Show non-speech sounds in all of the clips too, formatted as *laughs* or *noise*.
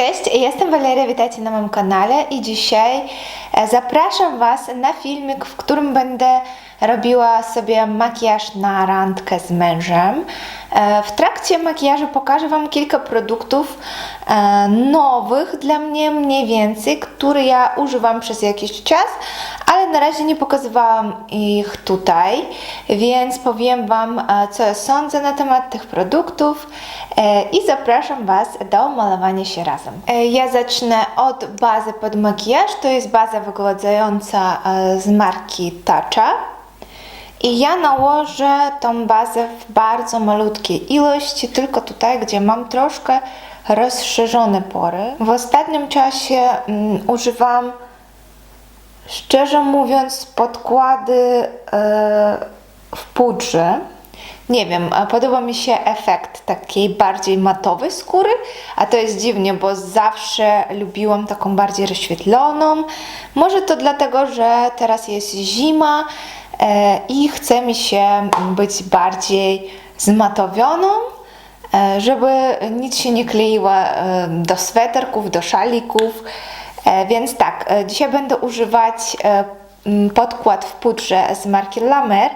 Cześć, jestem Waleria, witajcie na moim kanale i dzisiaj e, zapraszam Was na filmik, w którym będę robiła sobie makijaż na randkę z mężem. E, W trakcie makijażu pokażę Wam kilka produktów e, nowych dla mnie mniej więcej, które ja używam przez jakiś czas, ale na razie nie pokazywałam ich tutaj, więc powiem Wam, e, co ja sądzę na temat tych produktów e, i zapraszam Was do malowania się razem. E, Ja zacznę od bazy pod makijaż. To jest baza wygładzająca z marki Tatcha. I ja nałożę tą bazę w bardzo malutkiej ilości, tylko tutaj, gdzie mam troszkę rozszerzone pory. W ostatnim czasie mm, używam Szczerze mówiąc, podkłady e, w pudrze. Nie wiem, podoba mi się efekt takiej bardziej matowej skóry, a to jest dziwnie, bo zawsze lubiłam taką bardziej rozświetloną. Może to dlatego, że teraz jest zima e, i chce mi się być bardziej zmatowioną e, żeby nic się nie kleiło do sweterków, do szalików. E, Więc tak, e, dzisiaj będę używać e, podkład w pudrze z marki La Mer.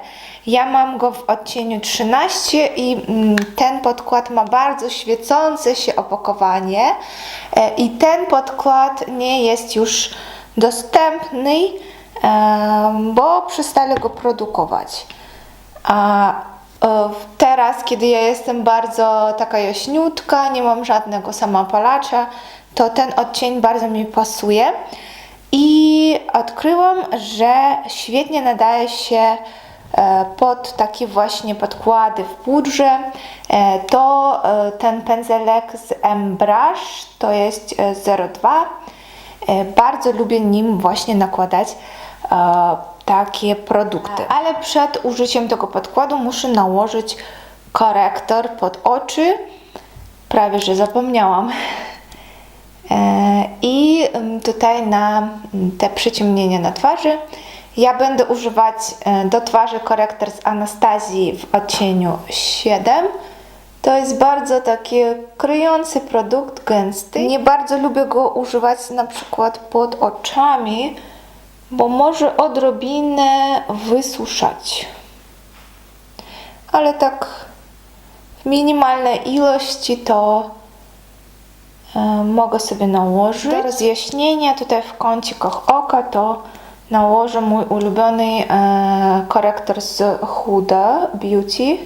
Ja mam go w odcieniu 13 i mm, ten podkład ma bardzo świecące się opakowanie i ten podkład nie jest już dostępny, bo przestali go produkować. A teraz, kiedy ja jestem bardzo taka jaśniutka, nie mam żadnego samopalacza, to ten odcień bardzo mi pasuje. I odkryłam, że świetnie nadaje się e, pod takie właśnie podkłady w pudrze. E, To e, ten pędzelek z M-Brush, to jest e, 02. E, Bardzo lubię nim właśnie nakładać takie produkty. Ale przed użyciem tego podkładu muszę nałożyć korektor pod oczy. Prawie, że zapomniałam. E, I tutaj na te przyciemnienia na twarzy ja będę używać e, do twarzy korektor z Anastazji w odcieniu 7. To jest bardzo taki kryjący produkt, gęsty. Nie bardzo lubię go używać na przykład pod oczami, bo może odrobinę wysuszać. Ale tak w minimalnej ilości to mogę sobie nałożyć. Do rozjaśnienia tutaj w kącikach oka to nałożę mój ulubiony e, korektor z Huda Beauty.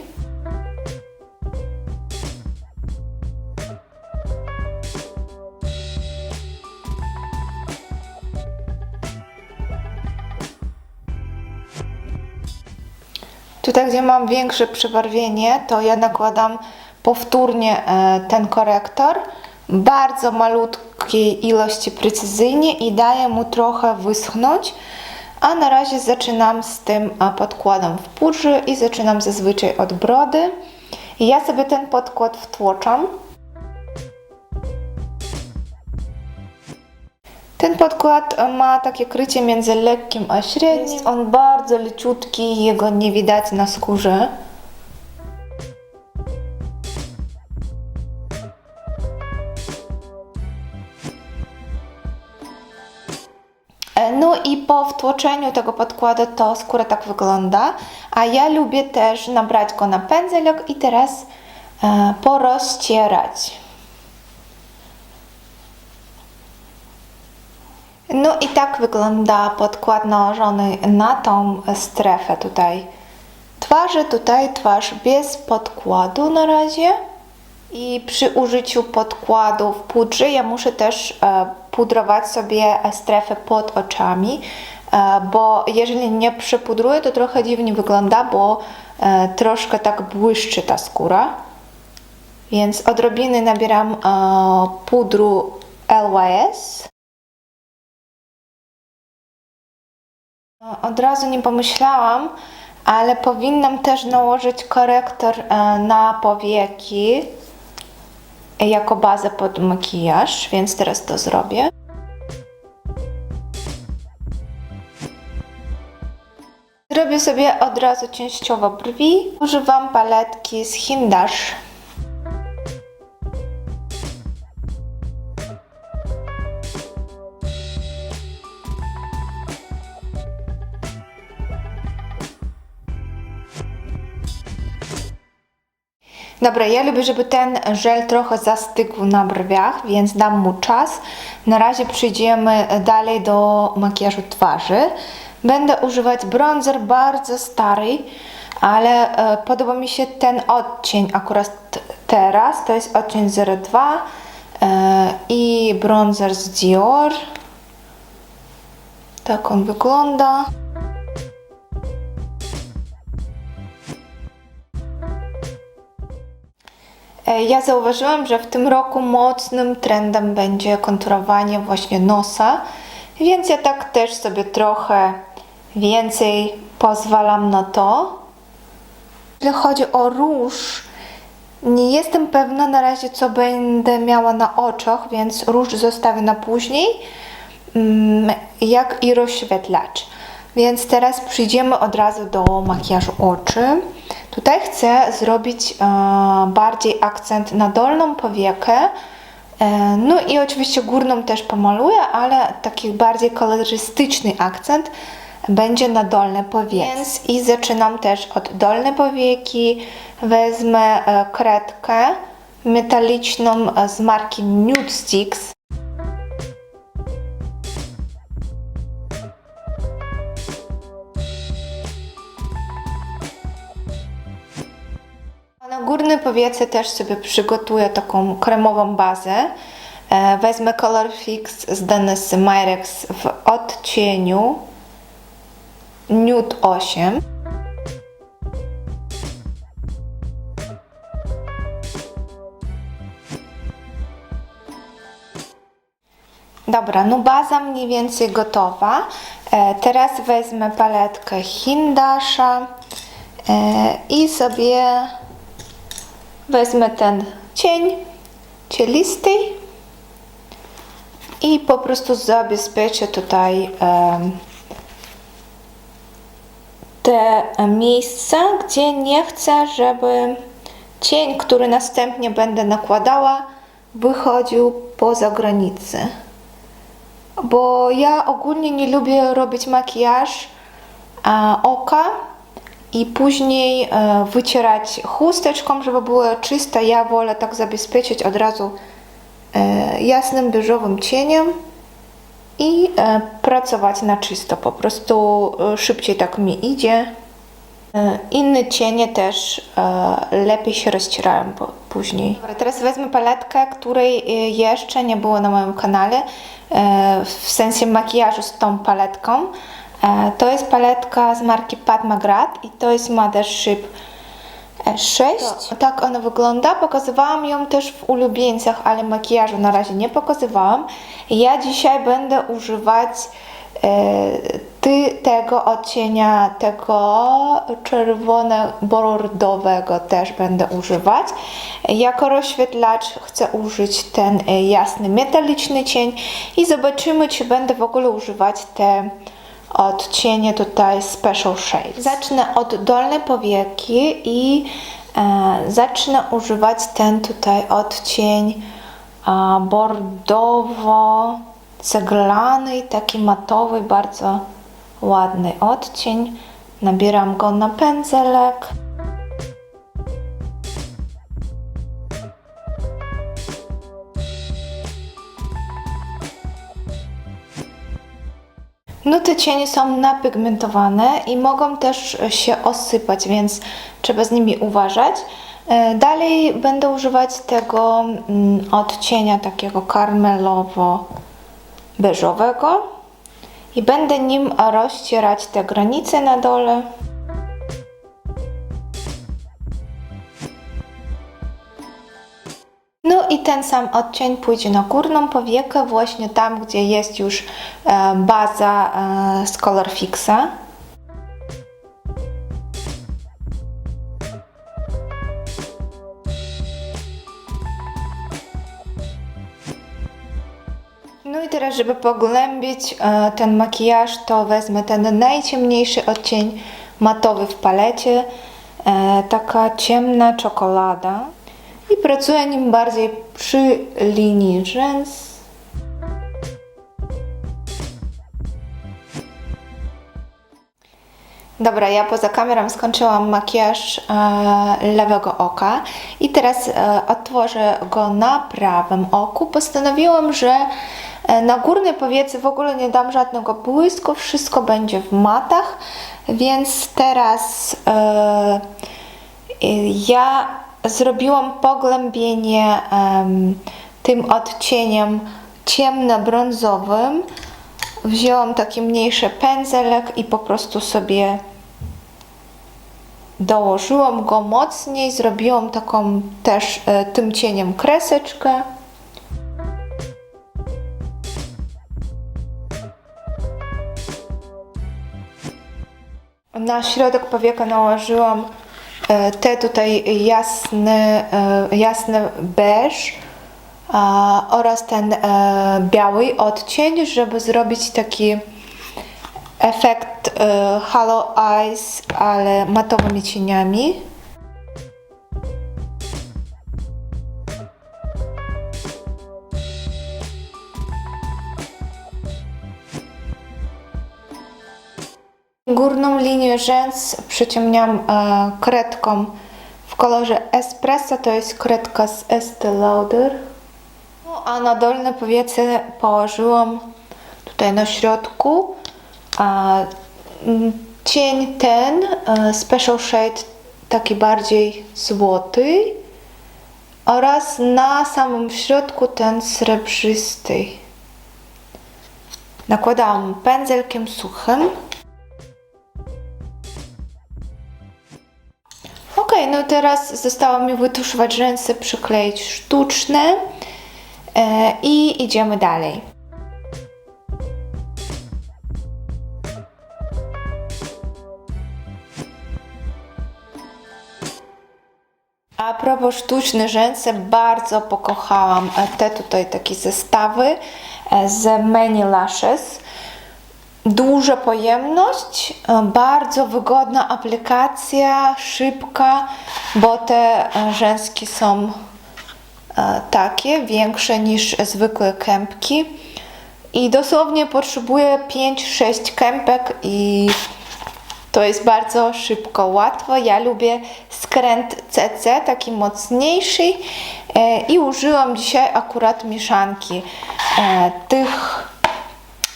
Tutaj, gdzie mam większe przebarwienie, to ja nakładam powtórnie e, ten korektor bardzo malutkiej ilości precyzyjnie i daję mu trochę wyschnąć. A na razie zaczynam z tym podkładem w pudrze i zaczynam zazwyczaj od brody. I ja sobie ten podkład wtłoczam. Ten podkład ma takie krycie między lekkim a średnim. Jest on bardzo leciutki, jego nie widać na skórze. I po wtłoczeniu tego podkładu to skóra tak wygląda, a ja lubię też nabrać go na pędzelek i teraz e, porozcierać. No i tak wygląda podkład nałożony na tą strefę tutaj twarzy. Tutaj twarz bez podkładu na razie. I przy użyciu podkładu w pudrze ja muszę też e, pudrować sobie strefę pod oczami, e, bo jeżeli nie przypudruję, to trochę dziwnie wygląda, bo e, troszkę tak błyszczy ta skóra. Więc odrobiny nabieram e, pudru LYS. Od razu nie pomyślałam, ale powinnam też nałożyć korektor na powieki jako bazę pod makijaż, więc teraz to zrobię. Zrobię sobie od razu częściowo brwi. Używam paletki z Hindash. Dobra, ja lubię, żeby ten żel trochę zastygł na brwiach, więc dam mu czas. Na razie przejdziemy dalej do makijażu twarzy. Będę używać bronzer bardzo stary, ale e, podoba mi się ten odcień akurat teraz. To jest odcień 02 e, i bronzer z Dior. Tak on wygląda. Ja zauważyłam, że w tym roku mocnym trendem będzie konturowanie właśnie nosa, więc ja tak też sobie trochę więcej pozwalam na to. Jeśli chodzi o róż, nie jestem pewna na razie, co będę miała na oczach, więc róż zostawię na później, mm, jak i rozświetlacz. Więc teraz przyjdziemy od razu do makijażu oczy. Tutaj chcę zrobić e, bardziej akcent na dolną powiekę. E, no i oczywiście górną też pomaluję, ale taki bardziej kolorystyczny akcent będzie na dolne powieki. Więc i zaczynam też od dolnej powieki. Wezmę e, kredkę metaliczną z marki Nude Sticks. Na górnej powiece też sobie przygotuję taką kremową bazę. E, Wezmę Color Fix z Dennis Myrex w odcieniu Nude 8. Dobra, no baza mniej więcej gotowa. E, teraz wezmę paletkę Hindasha e, i sobie wezmę ten cień cielisty i po prostu zabezpieczę tutaj te miejsca, gdzie nie chcę, żeby cień, który następnie będę nakładała, wychodził poza granicę. Bo ja ogólnie nie lubię robić makijaż oka i później e, wycierać chusteczką, żeby było czyste. Ja wolę tak zabezpieczyć od razu e, jasnym beżowym cieniem i e, pracować na czysto. Po prostu szybciej tak mi idzie. Inne cienie też lepiej się rozcierają później. Dobra, teraz wezmę paletkę, której jeszcze nie było na moim kanale, w sensie makijażu z tą paletką. E, to jest paletka z marki Pat McGrath i to jest Mothership 6. Tak ona wygląda. Pokazywałam ją też w ulubieńcach, ale makijażu na razie nie pokazywałam. Ja dzisiaj będę używać e, ty, tego odcienia, tego czerwono-bordowego też będę używać. Jako rozświetlacz chcę użyć ten e, jasny metaliczny cień i zobaczymy, czy będę w ogóle używać te odcienie tutaj Special Shades. Zacznę od dolnej powieki i e, zacznę używać ten tutaj odcień e, bordowo-ceglany, taki matowy, bardzo ładny odcień. Nabieram go na pędzelek. No te cienie są napigmentowane i mogą też się osypać, więc trzeba z nimi uważać. E, Dalej będę używać tego mm, odcienia takiego karmelowo-beżowego i będę nim rozcierać te granice na dole. No i ten sam odcień pójdzie na górną powiekę, właśnie tam, gdzie jest już e, baza e, z Color Fixa. No i teraz, żeby pogłębić e, ten makijaż, to wezmę ten najciemniejszy odcień matowy w palecie, taka ciemna czekolada i pracuję nim bardziej przy linii rzęs. Dobra, ja poza kamerą skończyłam makijaż e, lewego oka i teraz e, otworzę go na prawym oku. Postanowiłam, że e, na górnej powiece w ogóle nie dam żadnego błysku, wszystko będzie w matach, więc teraz e, ja zrobiłam pogłębienie em, tym odcieniem ciemno-brązowym. Wzięłam taki mniejszy pędzelek i po prostu sobie dołożyłam go mocniej, zrobiłam taką też e, tym cieniem kreseczkę. Na środek powieka nałożyłam te tutaj jasny, e, jasny beż oraz ten e, biały odcień, żeby zrobić taki efekt e, hollow eyes, ale matowymi cieniami. Górną linię rzęs przyciemniam e, kredką w kolorze espresso, to jest kredka z Estee Lauder. No, a na dolne powiece położyłam tutaj na środku mm, cień ten, e, special shade taki bardziej złoty oraz na samym środku ten srebrzysty. Nakładałam pędzelkiem suchym. No teraz zostało mi wytuszować rzęsy, przykleić sztuczne e, i idziemy dalej. A propos sztuczne rzęsy, bardzo pokochałam te tutaj takie zestawy e, z Many Lashes. Duża pojemność, e, bardzo wygodna aplikacja, szybka, bo te e, rzęski są e, takie, większe niż zwykłe kępki. I dosłownie potrzebuję 5-6 kępek i to jest bardzo szybko, łatwo. Ja lubię skręt CC, taki mocniejszy i użyłam dzisiaj akurat mieszanki tych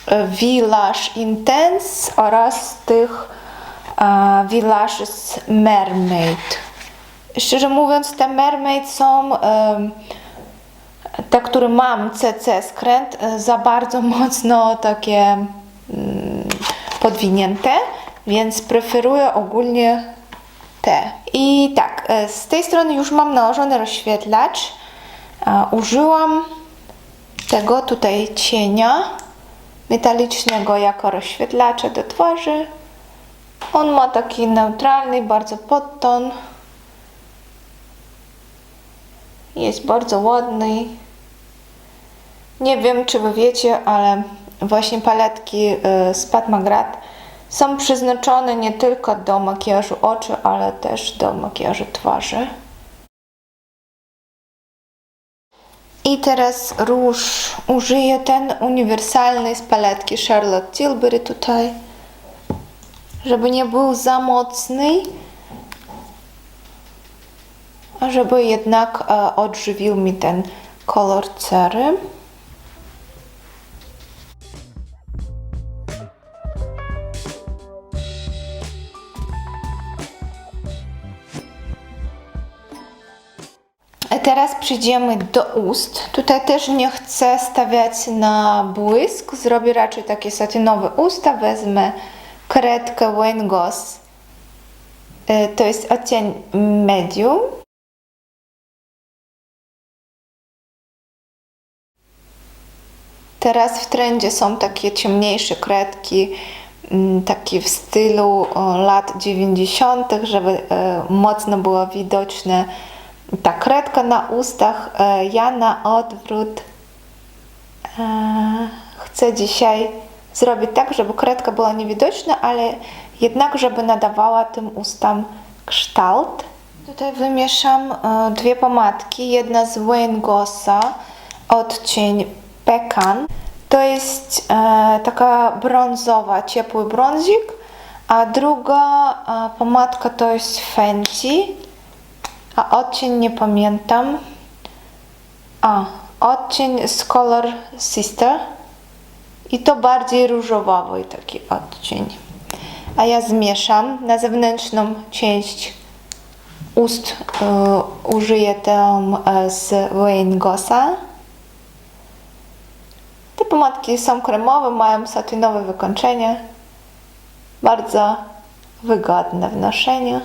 e, V-Lash Intense oraz tych e, V-Lashes Mermaid. Szczerze mówiąc, te Mermaid są em, te, które mam CC skręt, za bardzo *laughs* mocno takie mm, podwinięte, więc preferuję ogólnie te. I tak, z tej strony już mam nałożony rozświetlacz. E, Użyłam tego tutaj cienia metalicznego jako rozświetlacza do twarzy. On ma taki neutralny, bardzo podton. Jest bardzo ładny. Nie wiem, czy wy wiecie, ale właśnie paletki y, z Pat McGrath są przeznaczone nie tylko do makijażu oczu, ale też do makijażu twarzy. I teraz róż użyję ten uniwersalny z paletki Charlotte Tilbury tutaj, żeby nie był za mocny, a żeby jednak e, odżywił mi ten kolor cery. Teraz przejdziemy do ust. Tutaj też nie chcę stawiać na błysk. Zrobię raczej takie satynowe usta. Wezmę kredkę Wayne To jest odcień medium. Teraz w trendzie są takie ciemniejsze kredki, mm, takie w stylu lat 90., żeby e, mocno było widoczne ta kredka na ustach. E, ja na odwrót e, chcę dzisiaj zrobić tak, żeby kredka była niewidoczna, ale jednak, żeby nadawała tym ustam kształt. Tutaj wymieszam e, dwie pomadki. Jedna z Wayne Gossa, odcień Pekan. To jest taka brązowa, ciepły brązik, A druga pomadka to jest Fenty, a odcień nie pamiętam. A, odcień z Color Sister i to bardziej różowawy taki odcień. A ja zmieszam na zewnętrzną część ust e, użyję tę e, z Wayne Gossa. Te pomadki są kremowe, mają satynowe wykończenie. Bardzo wygodne w noszeniu.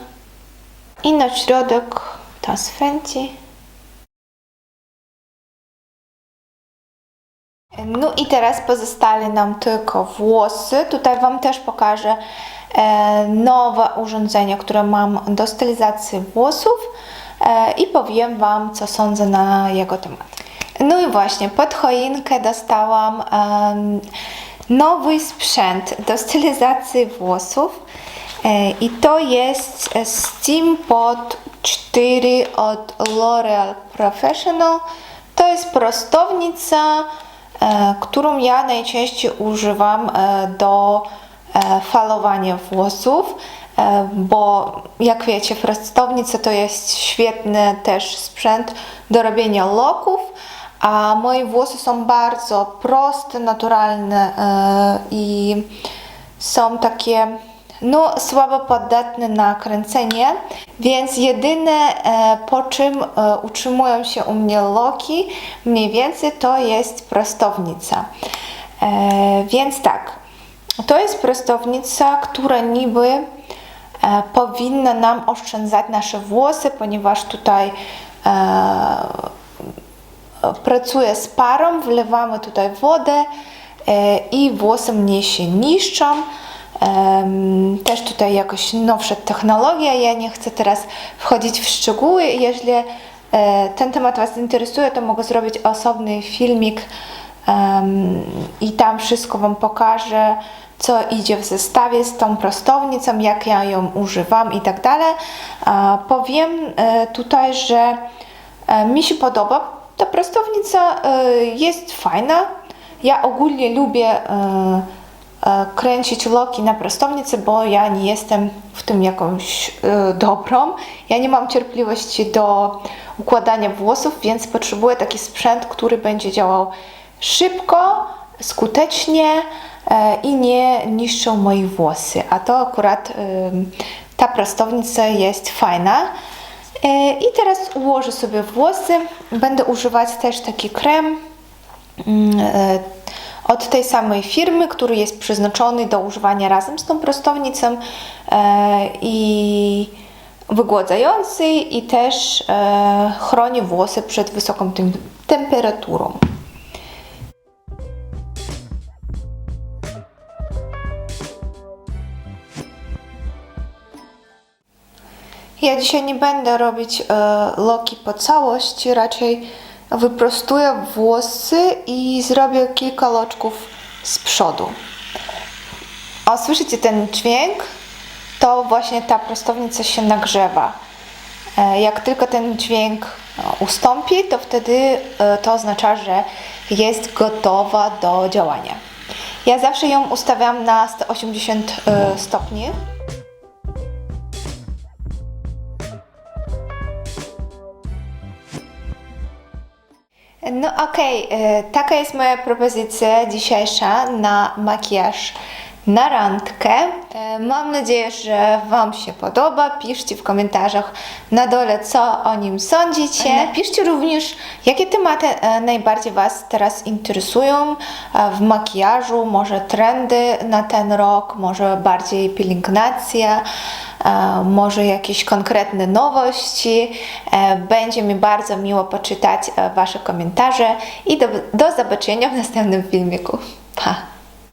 I na środek Fenty. No i teraz pozostali nam tylko włosy. Tutaj Wam też pokażę e, nowe urządzenie, które mam do stylizacji włosów e, i powiem Wam, co sądzę na jego temat. No i właśnie, pod choinkę dostałam nowy sprzęt do stylizacji włosów e, i to jest Steam Pod 4 od L'Oreal Professional. To jest prostownica, e, którą ja najczęściej używam e, do e, falowania włosów, bo jak wiecie, prostownica to jest świetny też sprzęt do robienia loków, a moje włosy są bardzo proste, naturalne i są takie no, słabo podatne na kręcenie, więc jedyne e, po czym e, utrzymują się u mnie loki mniej więcej to jest prostownica. E, więc tak, to jest prostownica, która niby powinna nam oszczędzać nasze włosy, ponieważ tutaj pracuję z parą, wlewamy tutaj wodę i włosy mniej się niszczą. Też tutaj jakoś nowsza technologia, ja nie chcę teraz wchodzić w szczegóły. Jeśli e, ten temat Was interesuje, to mogę zrobić osobny filmik i tam wszystko Wam pokażę, co idzie w zestawie z tą prostownicą, jak ja ją używam i tak dalej. Powiem e, tutaj, że e, mi się podoba. Ta prostownica jest fajna. Ja ogólnie lubię kręcić loki na prostownicy, bo ja nie jestem w tym jakąś e, dobrą. Ja nie mam cierpliwości do układania włosów, więc potrzebuję taki sprzęt, który będzie działał szybko, skutecznie e, i nie niszczył moich włosy. A to akurat ta prostownica jest fajna. E, I teraz ułożę sobie włosy. Będę używać też taki krem mm, e, od tej samej firmy, który jest przeznaczony do używania razem z tą prostownicą e, i wygładzający i też e, chroni włosy przed wysoką tem- temperaturą. Ja dzisiaj nie będę robić e, loki po całości, raczej wyprostuję włosy i zrobię kilka loczków z przodu. O, słyszycie ten dźwięk? To właśnie ta prostownica się nagrzewa. E, Jak tylko ten dźwięk e, ustąpi, to wtedy e, to oznacza, że jest gotowa do działania. Ja zawsze ją ustawiam na 180 e, stopni. No okej, e, taka jest moja propozycja dzisiejsza na makijaż na randkę. E, Mam nadzieję, że Wam się podoba. Piszcie w komentarzach na dole, co o nim sądzicie. Napiszcie również, jakie tematy e, najbardziej Was teraz interesują w makijażu, może trendy na ten rok, może bardziej pielęgnacja, może jakieś konkretne nowości. E, Będzie mi bardzo miło poczytać e, Wasze komentarze i do, do zobaczenia w następnym filmiku. Pa!